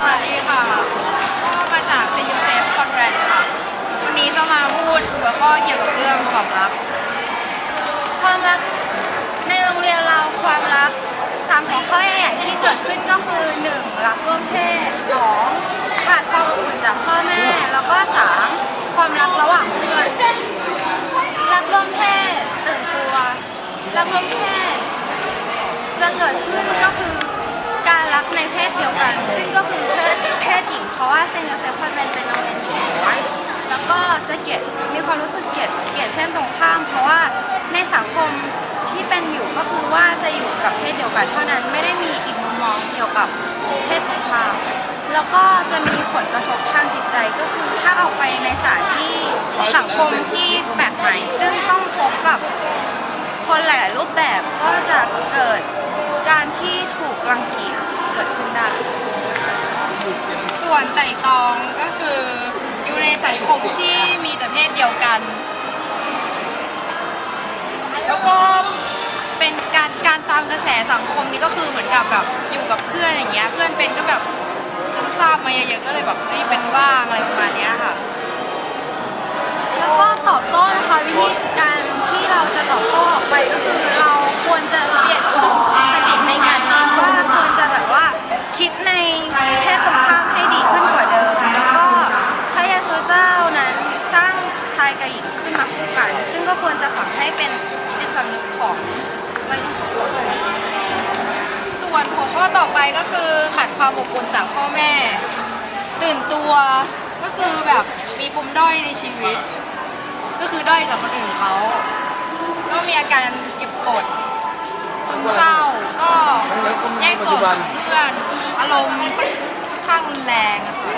สวัสดีค่ะก็มาจากเซนต์ยูเซฟคอนแวนต์ค่ะ วันนี้จะมาพูดหัวข้อเกี่ยวกับเรื่องความรัก ความรักในโรงเรียนเราความรักสามหัวข้อใหญ่ๆที่เกิดขึ้นก็คือ 1. รักร่วมเพศ 2. ขาดความอบอุ่นจากพ่อแม่ แล้วก็ 3. ความรักระหว่างเพื่อนรักร่วมเพศตื่นตัวรักร่วมเพศจะเกิดขึ้นก็คือ การรักในเพศเดียวกัน ซึ่งก็คือเพศเพศหญิง เพราะว่าเซนต์โยเซฟคอนแวนเป็นโรงเรียนหญิงล้วนแล้วก็จะเกลียดมีความรู้สึกเกลียดเกลียดเพศตรงข้าม เพราะว่าในสังคมที่เป็นอยู่ก็คือว่าจะอยู่กับเพศเดียวกันเท่านั้นไม่ได้มีอีกมุมมองเกี่ยวกับเพศตรงข้ามแล้วก็จะมีผลกระทบทางจิตใจก็คือถ้าออกไปในสถานที่สังคมที่แปลกใหม่ ส่วนไต่ตองก็คืออยู่ในสังคมที่มีแต่เพศเดียวกัน แล้วก็เป็นการการตามกระแสสังคมนี่ก็คือเหมือนกับแบบอยู่กับเพื่อนอย่างเงี้ยเพื่อนเป็นก็แบบซึมซาบมาเยอะๆก็เลยแบบเฮ้ยเป็นบ้างอะไรประมาณเนี้ยค่ะ แล้วก็ตอบโต้นะคะวิธีการที่เราจะตอบโต้ออกไปก็คือเราควรจะเปลี่ยนอุดมคติในการคิดว่าควรจะแบบว่าคิดในเพศตรงข้ามให้ดีขึ้นกว่าเดิม แล้วก็พระเยซูเจ้านั้นสร้างชายกับหญิงขึ้นมาคู่กัน ซึ่งก็ควรจะฝัง ให้เป็นจิตสำนึกของวัยรุ่นทุกคนส่วนหัวข้อต่อไปก็คือขาดความอบอุ่นจากพ่อแม่ ตื่นตัวก็คือแบบมีปมด้อยในชีวิต ก็คือด้อยจากคนอื่นเขาก็มีอาการเก็บกดซึมเศร้าก็แยกตัวจากเพื่อนอารมณ์ค่อนข้างรุนแรงอะค่ะ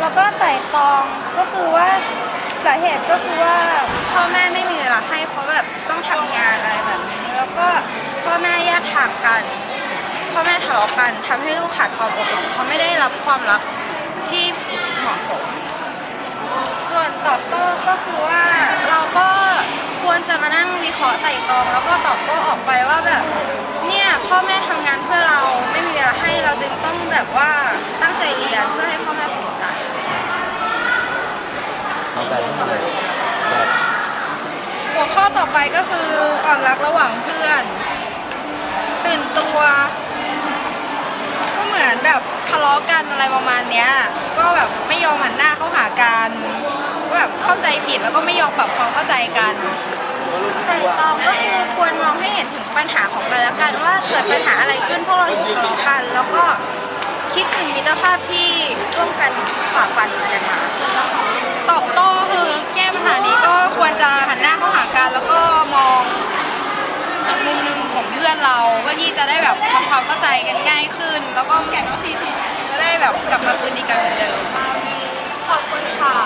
แล้วก็ไต่ตองก็คือว่า สาเหตุก็คือว่าพ่อแม่ไม่มีเวลาให้เพราะแบบต้องทำงานอะไรแบบนี้ แล้วก็พ่อแม่แยกทางกัน พ่อแม่ทะเลาะกันทำให้ลูกขาดความอบอุ่นเขาไม่ได้รับความรักที่เหมาะสม ส่วนตอบโต้ก็คือว่าเราก็ควรจะมานั่งวิเคราะห์ไต่ตอง แล้วก็ตอบโต้ออกไปว่าแบบเนี่ยพ่อแม่ทำงานเพื่อเราไม่มีเวลาให้เราจึงต้องแบบว่าตั้งใจเรียนเพื่อให้พ่อแม่ภูมิใจ เอาแต่ทั้งหมดแบบหัวข้อต่อไปก็คือความรักระหว่างเพื่อน ตื่นตัว ก็เหมือนแบบทะเลาะกันอะไรประมาณเนี้ย ก็แบบไม่ยอมหันหน้าเข้าหากันก็แบบเข้าใจผิดแล้วก็ไม่ยอมปรับความเข้าใจกันไต่ตองก็คือควรมองให้เห็นถึงปัญหาของกันและกันว่าเกิดปัญหาอะไรขึ้นพวกเราถึงทะเลาะกัน แล้วก็คิดถึงมิตรภาพที่ร่วมกันฝ่าฟันกันมา ก็คือแก้ปัญหานี้ก็ควรจะหันหน้าเข้าหากันแล้วก็มองอีกมุมหนึ่งของเพื่อนเราเพื่อที่จะได้แบบทำความเข้าใจกันง่ายขึ้น แล้วก็แก่นก็สี่สิจะได้แบบกลับมาคืนดีกันเหมือนเดิมขอบคุณค่ะ